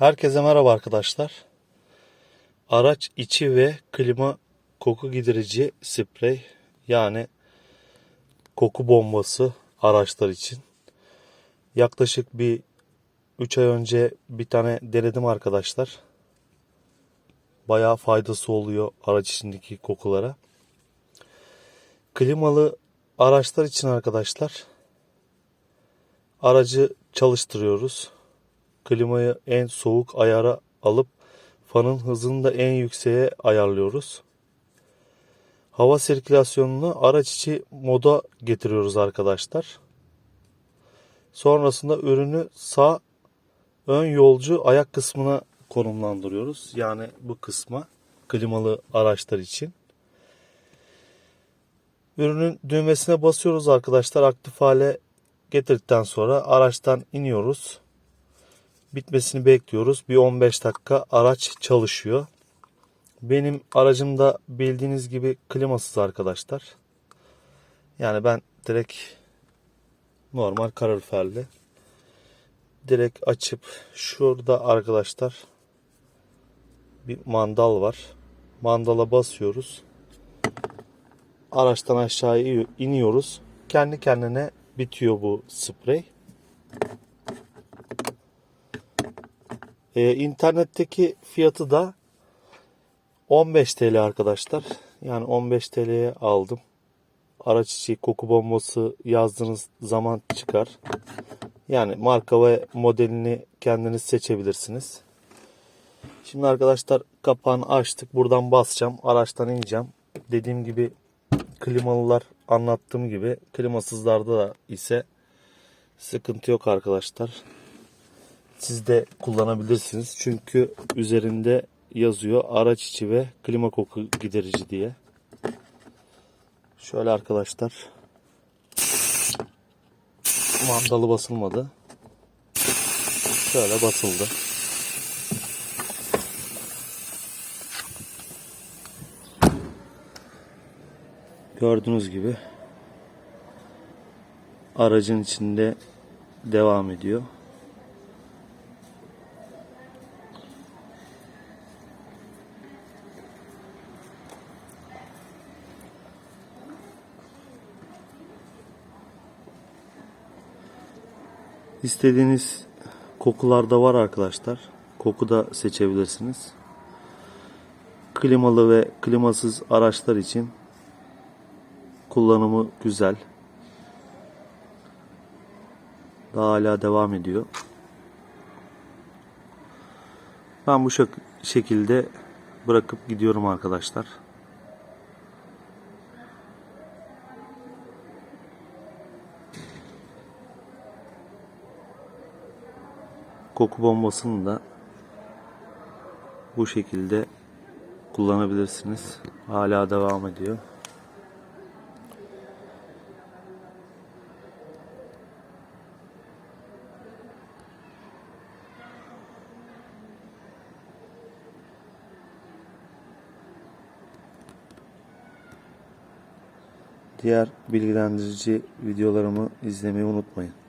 Herkese merhaba arkadaşlar. Araç içi ve klima koku giderici sprey yani koku bombası araçlar için. Yaklaşık bir 3 ay önce bir tane denedim arkadaşlar. Bayağı faydası oluyor araç içindeki kokulara. Klimalı araçlar için arkadaşlar aracı çalıştırıyoruz klimayı en soğuk ayara alıp fanın hızını da en yükseğe ayarlıyoruz. Hava sirkülasyonunu araç içi moda getiriyoruz arkadaşlar. Sonrasında ürünü sağ ön yolcu ayak kısmına konumlandırıyoruz. Yani bu kısma klimalı araçlar için. Ürünün düğmesine basıyoruz arkadaşlar. Aktif hale getirdikten sonra araçtan iniyoruz bitmesini bekliyoruz. Bir 15 dakika araç çalışıyor. Benim aracımda bildiğiniz gibi klimasız arkadaşlar. Yani ben direkt normal kaloriferli direkt açıp şurada arkadaşlar bir mandal var. Mandala basıyoruz. Araçtan aşağıya iniyoruz. Kendi kendine bitiyor bu sprey. Ee, internetteki fiyatı da 15 TL arkadaşlar. Yani 15 TL'ye aldım. Araç içi koku bombası yazdığınız zaman çıkar. Yani marka ve modelini kendiniz seçebilirsiniz. Şimdi arkadaşlar kapağını açtık. Buradan basacağım. Araçtan ineceğim. Dediğim gibi klimalılar anlattığım gibi klimasızlarda da ise sıkıntı yok arkadaşlar siz de kullanabilirsiniz. Çünkü üzerinde yazıyor araç içi ve klima koku giderici diye. Şöyle arkadaşlar. Mandalı basılmadı. Şöyle basıldı. Gördüğünüz gibi aracın içinde devam ediyor. İstediğiniz kokular da var arkadaşlar. Koku da seçebilirsiniz. Klimalı ve klimasız araçlar için kullanımı güzel. Daha hala devam ediyor. Ben bu şekilde bırakıp gidiyorum arkadaşlar. Koku bombasını da bu şekilde kullanabilirsiniz. Hala devam ediyor. Diğer bilgilendirici videolarımı izlemeyi unutmayın.